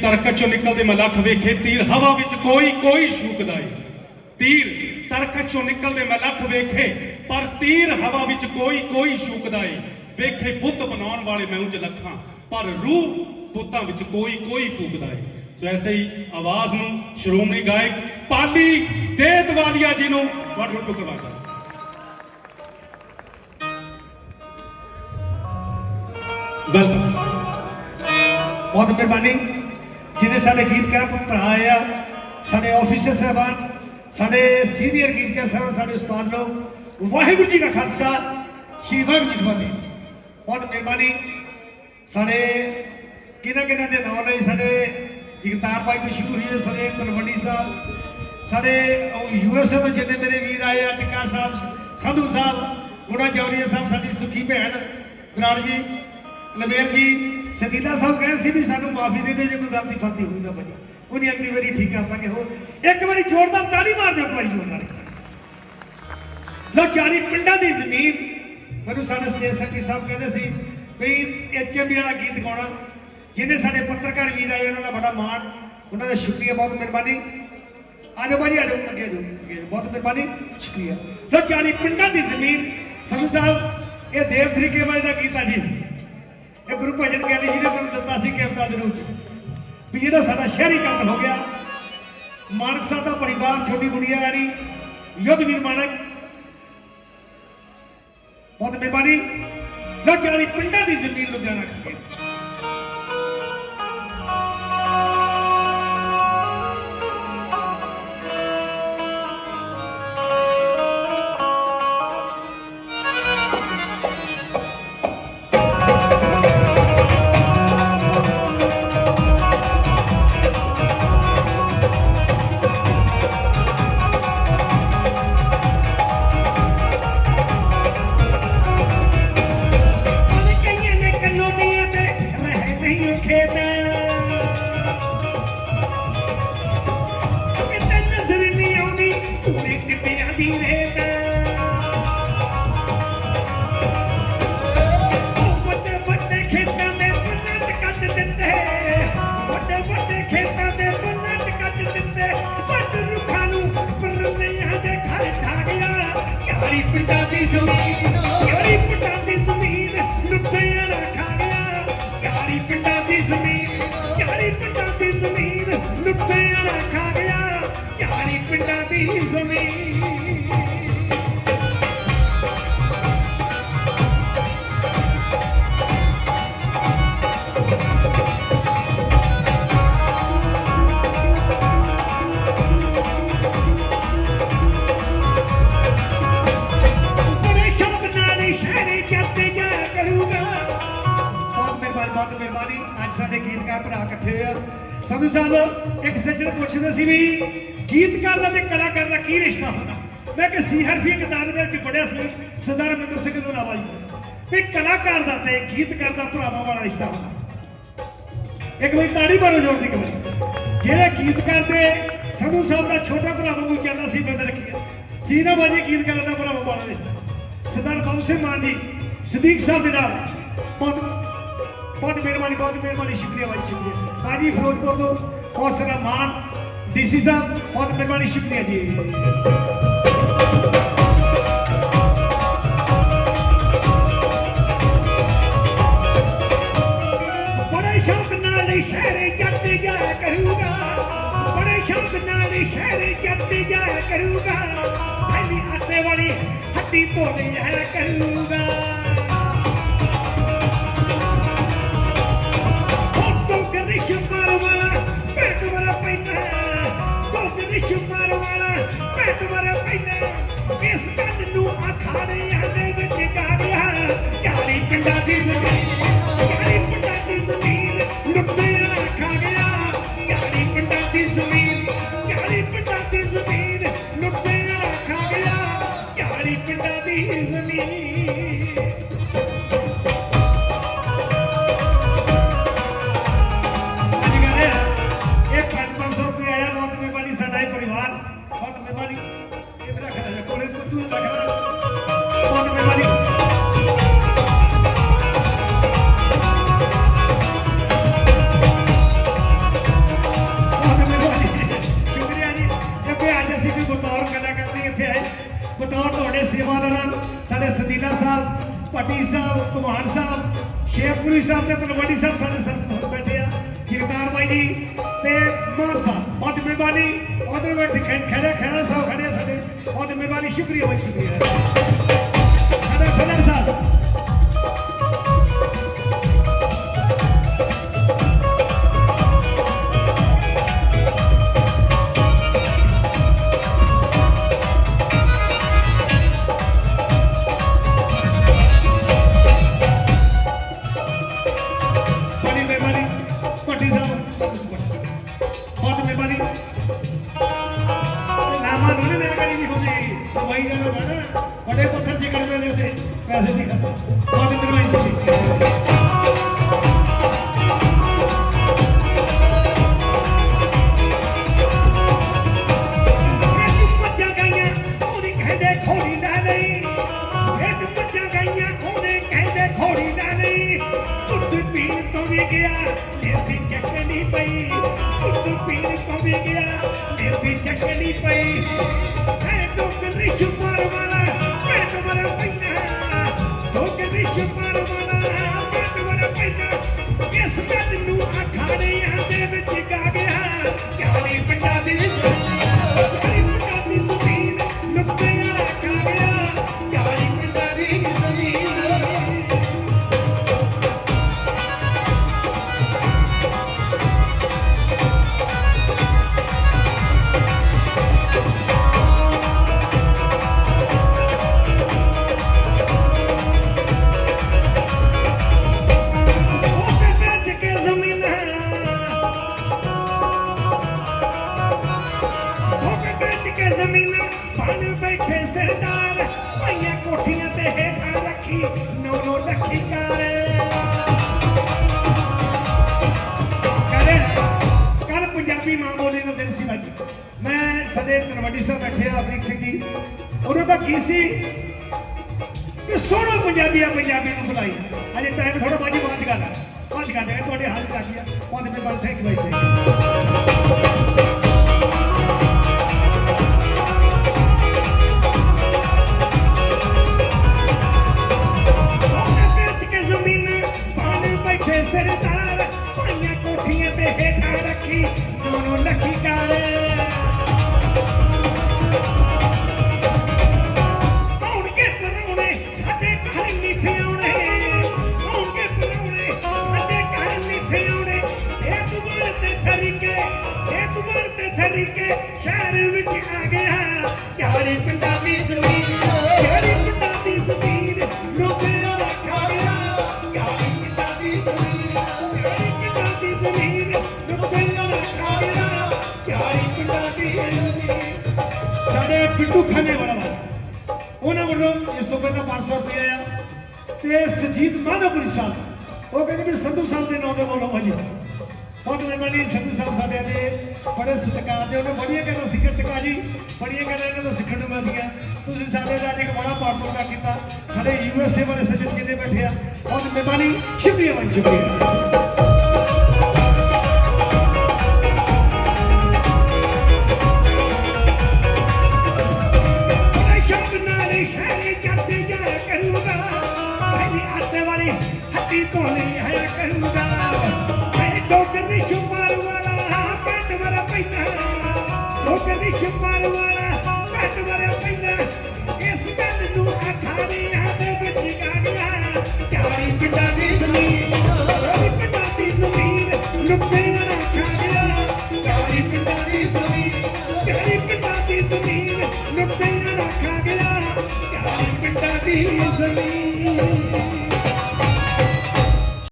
ਤਰਕਤ ਚੋਂ ਨਿਕਲਦੇ ਮੈਂ ਲੱਖ ਵੇਖੇ, ਤੀਰ ਹਵਾ ਵਿੱਚ ਕੋਈ ਕੋਈ ਸ਼ੂਕਦਾ ਏ। ਤੀਰ ਤਰਕਤ ਚੋਂ ਨਿਕਲਦੇ ਮੈਂ ਲੱਖ ਵੇਖੇ, ਪਰ ਤੀਰ ਹਵਾ ਵਿੱਚ ਕੋਈ ਕੋਈ ਸ਼ੂਕਦਾ ਏ। ਵੇਖੇ ਬੁੱਤ ਬਣਾਉਣ ਵਾਲੇ ਮੈਂ ਉਂਝ ਲੱਖਾਂ, ਪਰ ਰੂਹ ਬੁੱਤਾਂ ਵਿੱਚ ਕੋਈ ਕੋਈ ਫੂਕਦਾ ਏ। ਸੋ ਐਸੇ ਹੀ ਆਵਾਜ਼ ਨੂੰ ਸ਼੍ਰੋਮਣੀ ਗਾਇਕ ਪਾਲੀ ਦੇਤ ਵਾਲੀਆ ਜੀ ਨੂੰ ਤੁਹਾਡੇ ਨੂੰ ਕਰਵਾਉਂਦਾ ਵੈਲਕਮ ਬਹੁਤ ਮਿਹਰਬਾਨੀ। ਜਿਹਨੇ ਸਾਡੇ ਗੀਤਕਾਰ ਭਰਾ ਆ, ਸਾਡੇ ਆਫੀਸਰ ਸਾਹਿਬਾਨ, ਸਾਡੇ ਸੀਨੀਅਰ ਗੀਤਕਾਰ ਸਾਹਿਬਾਨ ਸਾਡੇ ਉਸਤਾਦ ਲੋਕ, ਵਾਹਿਗੁਰੂ ਜੀ ਕਾ ਖਾਲਸਾ, ਸ਼੍ਰੀ ਵਾਹਿਗੁਰੂ ਜੀ ਕੀ ਫਤਿਹ। ਬਹੁਤ ਮਿਹਰਬਾਨੀ ਸਾਡੇ ਕਿਹਨਾਂ ਕਿਹਨਾਂ ਦੇ ਨਾਮ ਲਈ ਸਾਡੇ ਜਗਤਾਰ ਭਾਈ ਤੋਂ ਸ਼ੁਰੂ ਹੋਈ ਹੈ ਸਾਡੇ ਤਲਵੰਡੀ ਸਾਹਿਬ, ਸਾਡੇ ਯੂਐਸਏ ਤੋਂ ਜਿੰਨੇ ਮੇਰੇ ਵੀਰ ਆਏ ਆ, ਟਿੱਕਾ ਸਾਹਿਬ, ਸੰਧੂ ਸਾਹਿਬ ਗੁਣਾ ਚੌਰੀਆ ਸਾਹਿਬ, ਸਾਡੀ ਸੁਖੀ ਭੈਣ, ਬਰਾੜ ਜੀ, ਲਵੇਰ ਜੀ ਸਦੀਦਾ ਸਾਹਿਬ ਕਹੇ ਸੀ ਵੀ ਸਾਨੂੰ ਮਾਫੀ ਦੇ ਦੇ, ਜੇ ਕੋਈ ਗਲਤੀ ਫਲਤੀ ਹੋਈ ਤਾਂ ਭਾਜੀ। ਉਹਨੇ ਅਗਲੀ ਵਾਰੀ ਠੀਕ ਕਰ ਲਾਂਗੇ ਹੋ ਇੱਕ ਵਾਰੀ ਜ਼ੋਰਦਾਰ ਤਾੜੀ ਮਾਰ ਦਿਓ, ਇੱਕ ਵਾਰੀ ਜ਼ੋਰਦਾਰ ਲੋ 40 ਪਿੰਡਾਂ ਦੀ ਜ਼ਮੀਨ। ਮੈਨੂੰ ਸਾਡੇ ਸਟੇਜ ਸੈਕਟਰੀ ਸਾਹਿਬ ਕਹਿੰਦੇ ਸੀ ਵੀ ਐਚਐਮਬੀ ਵਾਲਾ ਗੀਤ ਗਾਉਣਾ। ਜਿਹਨੇ ਸਾਡੇ ਪੱਤਰਕਾਰ ਵੀਰ ਆਏ, ਉਹਨਾਂ ਦਾ ਬੜਾ ਮਾਣ। ਉਹਨਾਂ ਦਾ ਸ਼ੁਕਰੀਆ, ਬਹੁਤ ਮਿਹਰਬਾਨੀ। ਆਜੋ ਭਾਜੀ ਆਜੋ ਅੱਗੇ ਆਜੋ ਬਹੁਤ ਮਿਹਰਬਾਨੀ, ਸ਼ੁਕਰੀਆ। ਲੋ 40 ਪਿੰਡਾਂ ਦੀ ਜ਼ਮੀਨ। ਸੰਧੂ ਇਹ ਦੇਵ ਤਰੀਕੇ ਵਾਲੇ ਦਾ ਗੀਤ ਆ ਜੀ। ਇਹ ਗੁਰੂ ਭਜਨ ਗਿਆਨੀ ਜੀ ਨੇ ਮੈਨੂੰ ਦਿੱਤਾ ਸੀ ਕੈਮਤਾ ਦੇ ਰੂਪ ਚ। ਵੀ ਜਿਹੜਾ ਸਾਡਾ ਸ਼ਹਿਰੀ ਕੰਮ ਹੋ ਗਿਆ, ਮਾਨਕ ਸਾਹਿਬ ਦਾ ਪਰਿਵਾਰ ਛੋਟੀ ਗੁੜੀਆ ਰਾਣੀ ਯੁੱਧਵੀਰ ਮਾਨਕ, ਬਹੁਤ ਮਿਹਰਬਾਨੀ। ਲੋ 40 ਪਿੰਡਾਂ ਦੀ ਜ਼ਮੀਨ ਲੁਧਿਆਣਾ ਖੱਗੇ ਗੀਤਕਾਰ ਭਰਾ ਆ। ਸੰਧੂ ਸਾਹਿਬ ਇੱਕ ਸੱਜਣ ਪੁੱਛਦੇ ਸੀ ਵੀ ਗੀਤਕਾਰ ਦਾ ਤੇ ਕਲਾਕਾਰ ਦਾ ਕੀ ਰਿਸ਼ਤਾ ਹੁੰਦਾ? ਮੈਂ ਕਿ ਸੀ ਹਰਫੀ ਕਿਤਾਬ ਦੇ ਵਿੱਚ ਪੜਿਆ ਸੀ, ਸਰਦਾਰ ਮਿੰਦਰ ਸਿੰਘ ਨੂੰ ਨਵਾਈ ਵੀ ਕਲਾਕਾਰ ਦਾ ਤੇ ਗੀਤਕਾਰ ਦਾ ਭਰਾਵਾਂ ਵਾਲਾ ਰਿਸ਼ਤਾ ਹੁੰਦਾ। ਇੱਕ ਵਾਰੀ ਤਾੜੀ ਮਾਰੋ ਜੋਰ ਦੀ ਕਮਰੀ ਜਿਹੜੇ ਗੀਤਕਾਰ ਦੇ ਸੰਧੂ ਸਾਹਿਬ ਦਾ ਛੋਟਾ ਭਰਾ ਵਾਂਗੂ ਕਹਿੰਦਾ ਸੀ ਬੰਦ ਰੱਖੀਏ ਸੀ ਨਾ ਬਾਜੀ ਗੀਤਕਾਰ ਦਾ ਭਰਾਵਾਂ ਵਾਲਾ ਰਿਸ਼ਤਾ। ਸਰਦਾਰ ਬੰਮ ਸਿੰਘ ਮਾਨ ਜੀ, ਸਦੀਕ ਸਾਹਿਬ ਦੇ ਨਾਲ। ਬਹੁਤ ਬਹੁਤ ਮਿਹਰਬਾਨੀ ਬਹੁਤ ਮਿਹਰਬਾਨੀ, ਸ਼ੁਕਰੀਆ ਬਾਜੀ ਸ਼ੁਕਰੀਆ। ਬਾਜੀ ਫਿਰੋਜ਼ਪੁਰ ਤੋਂ ਬਹੁਤ ਸਾਰਾ ਮਾਨ ਡੀਸੀ ਸਾਹਿਬ ਬਹੁਤ ਮਿਹਰਬਾਨੀ, ਸ਼ੁਕਰੀਆ ਜੀ। ਬੜੇ ਸ਼ੌਕ ਨਾਲ ਸ਼ਹਿਰੇ ਜੱਟ ਜਾਇਆ ਕਰੂਗਾ। ਬੜੇ ਸ਼ੌਕ ਨਾਲ ਵਾਲੀ ਹੱਟੀ ਧੋਣੀ ਆਇਆ ਕਰੂਗਾ। ਇਸ ਗੱਲ ਨੂੰ ਅਖਾੜਿਆਂ ਦੇ ਭੱਟੀ ਸਾਹਿਬ ਕੁਮਾਨ ਸਾਹਿਬ ਸ਼ੇਖਪੁਰੀ ਸਾਹਿਬ ਤੇ ਤਲਵੰਡੀ ਸਾਹਿਬ ਸਾਡੇ ਸਰਪੰਚ ਬੈਠੇ ਆ। ਜਗਤਾਰ ਬਾਈ ਜੀ ਤੇ ਮਾਨ ਸਾਹਿਬ ਬਹੁਤ ਮਿਹਰਬਾਨੀ ਉਧਰ ਬੈਠੇ ਖੜੇ ਖੜਾ ਸਾਹਿਬ ਖੜੇ ਸਾਡੇ। ਬਹੁਤ ਮਿਹਰਬਾਨੀ ਸ਼ੁਕਰੀਆ ਬਾਈ, ਸ਼ੁਕਰੀਆ। ਚੱਕਣੀ ਪਈ ਦੁੱਧ ਪੀਣ ਤੋਂ ਵੀ ਗਿਆ ਲੇਤੀ ਚੱਕਣੀ ਪਈ ਐ ਦੁੱਧ ਰਿਸ਼ ਮਾਰਵਾਣਾ ਪੈਟ ਦੁੱਧ ਰਿਸ਼ ਮਾਰਵਾਣਾ ਪੈਟ ਵਰ ਪੈਣਾ ਇਸ ਗੱਲ ਨੂੰ ਅਖਾੜਿਆਂ ਬਣ ਸਰਦਾਰ, ਪਾਈਆਂ ਕੋਠੀਆਂ ਤੇ ਹੇਠਾਂ ਰੱਖੀ, ਨੌ ਨੌ ਲੱਖੀ ਕਾਰ ਕਰੇ ਕੱਲ ਪੰਜਾਬੀ ਮਾਂ ਬੋਲੀ ਦਾ ਦਿਨ ਸੀ ਬਾਜੀ ਮੈਂ ਸਾਡੇ ਤਲਵੰਡੀ ਸਾਹਿਬ ਬੈਠੇ ਆ ਅਮਰੀਕ ਸਿੰਘ ਜੀ। ਉਹਨਾਂ ਦਾ ਕੀ ਸੀ? ਕਿ ਸੋਹਣਾ ਪੰਜਾਬੀ ਆ, ਪੰਜਾਬੀ ਨੂੰ ਬੁਲਾਈ। ਅਜੇ ਟਾਈਮ ਥੋੜਾ ਬਾਜੀ ਬਾਅਦ ਗੱਲ ਆ। ਬਾਅਦ ਤੁਹਾਡੇ ਹੱਥ ਲੱਗ ਗਿਆ ਉਹਦੇ ਤੇ ਬੈਠੇ ਕਿ ਬੈਠੇ ਇਸ ਤੋਂ ਪਹਿਲਾਂ 500 ਰੁਪਏ ਆ ਤੇ ਸੁਜੀਤ ਮਾਧੋਪੁਰੀ ਸਾਹਿਬ, ਉਹ ਕਹਿੰਦੇ ਵੀ ਸੰਧੂ ਸਾਹਿਬ ਦੇ ਨਾਂ ਤੇ ਬੋਲੋ ਭਾਜੀ ਬਹੁਤ ਮਿਹਰਬਾਨੀ ਸੰਧੂ ਸਾਹਿਬ ਸਾਡੇ ਦੇ। ਬੜੇ ਸਤਿਕਾਰ ਦੇ, ਉਹਨੇ ਬੜੀਆਂ ਗੱਲਾਂ ਸਿੱਖਣ ਟਿਕਾ ਜੀ, ਬੜੀਆਂ ਗੱਲਾਂ ਇਹਨਾਂ ਤੋਂ ਸਿੱਖਣ ਨੂੰ ਮਿਲਦੀਆਂ। ਤੁਸੀਂ ਸਾਡੇ ਦਾ ਅੱਜ ਇੱਕ ਬੜਾ ਪਾਰਟਨਰ ਕੀਤਾ। ਸਾਡੇ ਯੂ ਐਸ ਏ ਵਾਲੇ ਸੱਜਣ ਜਿੰਨੇ ਬੈਠੇ ਆ। ਬਹੁਤ ਮਿਹਰਬਾਨੀ, ਸ਼ੁਕਰੀਆ ਭਾਈ ਸ਼ੁਕਰੀਆ। ਧੋਣੀ ਆਇਆ ਕਰੂਗਾ ਮੈਂ ਡੋਗਰੀ ਸ਼ੁਮਾਰ ਵਾਲਾ ਪੈਟ ਵਾਲਾ ਪੈਣਾ ਡੋਗਰੀ ਸ਼ੁਮਾਰ